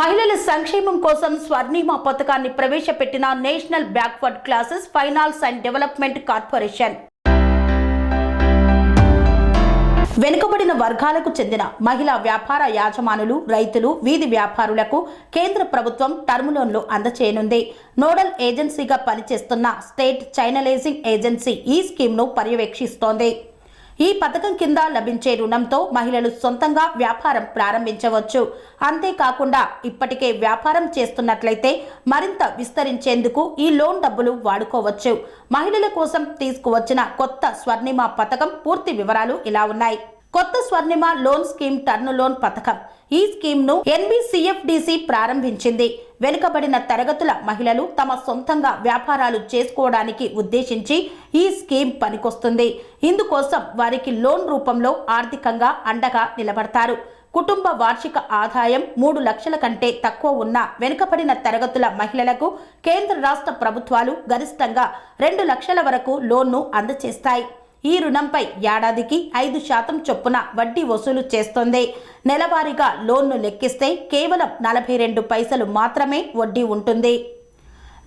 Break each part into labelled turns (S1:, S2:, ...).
S1: మహిళల సంక్షేమం కోసం స్వర్ణిమ పథకాన్ని ప్రవేశపెట్టిన national backward classes finance and development corporation. వెనుకబడిన వర్గాలకు చెందిన మహిళా వ్యాపార యాజమానులు రైతులు వీధి వ్యాపారులకు కేంద్ర ప్రభుత్వం టర్మ్ లోన్లు అందచేయనుంది. నోడల్ ఏజెన్సీగా పనిచేస్తున్న స్టేట్ చైనలైజింగ్ ఏజెన్సీ ఈ స్కీమ్ను పర్యవేక్షిస్తోంది. ఈ పథకం కింద లభించే రుణంతో మహిళలు సొంతంగా వ్యాపారం ప్రారంభించవచ్చు. అంతేకాకుండా ఇప్పటికే వ్యాపారం చేస్తున్నట్లయితే మరింత విస్తరించేందుకు ఈ లోన్ డబ్బులు వాడుకోవచ్చు. మహిళల కోసం తీసుకువచ్చిన కొత్త స్వర్ణిమ పథకం పూర్తి వివరాలు ఇలా ఉన్నాయి. కొత్త Swarnima loan scheme term loan పథకం. ఈ స్కీమ్ను ఎన్బిసిఎఫ్డిసి ప్రారంభించింది. వెనుకబడిన తరగతుల మహిళలు తమ సొంతంగా వ్యాపారాలు చేసుకోవడానికి ఉద్దేశించి ఈ స్కీమ్ పనికొస్తుంది. ఇందుకోసం వారికి లోన్ రూపంలో ఆర్థికంగా అండగా నిలబడతారు. కుటుంబ వార్షిక ఆదాయం మూడు లక్షల కంటే తక్కువ ఉన్న వెనుకబడిన తరగతుల మహిళలకు కేంద్ర రాష్ట్ర ప్రభుత్వాలు గరిష్టంగా రెండు లక్షల వరకు లోన్ను అందజేస్తాయి ఈ రుణంపై ఏడాదికి ఐదు శాతం చొప్పున వడ్డీ వసూలు చేస్తోంది. నెలవారీగా లోన్ను లెక్కిస్తే కేవలం నలభై రెండు పైసలు మాత్రమే వడ్డీ ఉంటుంది.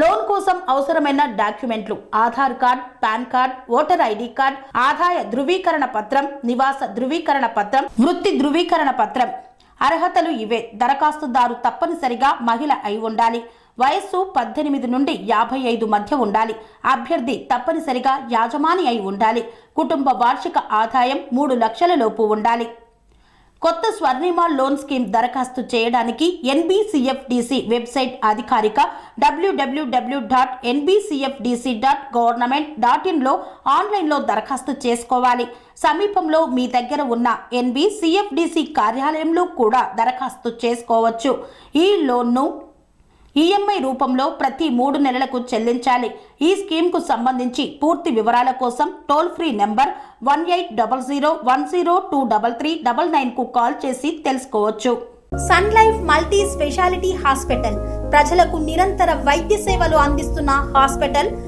S1: లోన్ కోసం అవసరమైన డాక్యుమెంట్లు Aadhaar card PAN card voter ID card ఆదాయ ధృవీకరణ పత్రం నివాస ధృవీకరణ పత్రం వృత్తి ధృవీకరణ పత్రం. అర్హతలు ఇవే. దరఖాస్తుదారు తప్పనిసరిగా మహిళ అయి ఉండాలి. వయస్సు పద్దెనిమిది నుండి యాభై ఐదు మధ్య ఉండాలి. అభ్యర్థి తప్పనిసరిగా యాజమాని అయి ఉండాలి. కుటుంబ వార్షిక ఆదాయం మూడు లక్షల లోపు ఉండాలి. కొత్త స్వర్ణిమ లోన్ స్కీమ్ దరఖాస్తు చేయడానికి ఎన్బిసిఎఫ్డిసి వెబ్సైట్ అధికారిక WWW dot NBCFDC dot government dot ఇన్లో ఆన్లైన్లో దరఖాస్తు చేసుకోవాలి. సమీపంలో మీ దగ్గర ఉన్న ఎన్బిసిఎఫ్డిసి కార్యాలయంలో కూడా దరఖాస్తు చేసుకోవచ్చు. ఈ లోన్ను ఈఎంఐ రూపంలో ప్రతి మూడు నెలలకు చెల్లించాలి. ఈ స్కీమ్కు సంబంధించి పూర్తి వివరాల కోసం toll free number one eight double zero one zero two double three double నైన్కు call చేసి తెలుసుకోవచ్చు.
S2: Sun Life Multi Speciality Hospital. ప్రజలకు నిరంతర వైద్య సేవలు అందిస్తున్న హాస్పిటల్